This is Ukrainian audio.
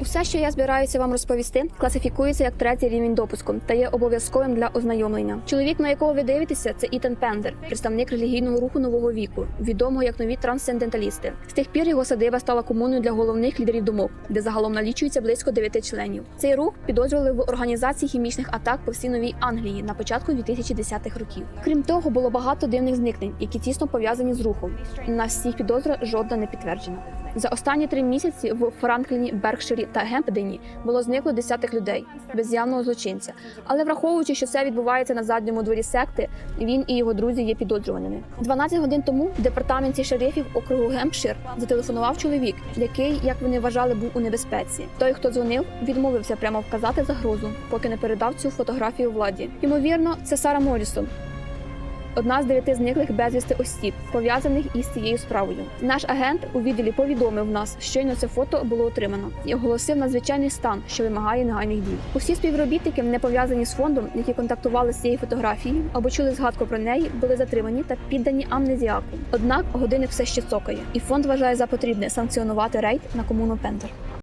Усе, що я збираюся вам розповісти, класифікується як третій рівень допуску та є обов'язковим для ознайомлення. Чоловік, на якого ви дивитеся, це Ітан Пендер, представник релігійного руху нового віку, відомого як нові трансценденталісти. З тих пір його садиба стала комуною для головних лідерів думок, де загалом налічується близько дев'яти членів. Цей рух підозрювали в організації хімічних атак по всій новій Англії на початку 2010-х років. Крім того, було багато дивних зникнень, які тісно пов'язані з рухом. На всіх підозра жодна не підтверджена. За останні три місяці в Франкліні, Беркширі та Гемпдені було зникло десятих людей без явного злочинця. Але враховуючи, що це відбувається на задньому дворі секти, він і його друзі є підозрюваними. 12 годин тому в департаменті шерифів округу Гемпшир зателефонував чоловік, який, як вони вважали, був у небезпеці. Той, хто дзвонив, відмовився прямо вказати загрозу, поки не передав цю фотографію владі. Ймовірно, це Сара Морісон, одна з дев'яти зниклих безвісти осіб, пов'язаних із цією справою. Наш агент у відділі повідомив нас, щойно це фото було отримано, і оголосив надзвичайний стан, що вимагає негайних дій. Усі співробітники, не пов'язані з фондом, які контактували з цією фотографією або чули згадку про неї, були затримані та піддані амнезіаку. Однак годинник все ще цокає, і фонд вважає за потрібне санкціонувати рейд на комуну Пентер.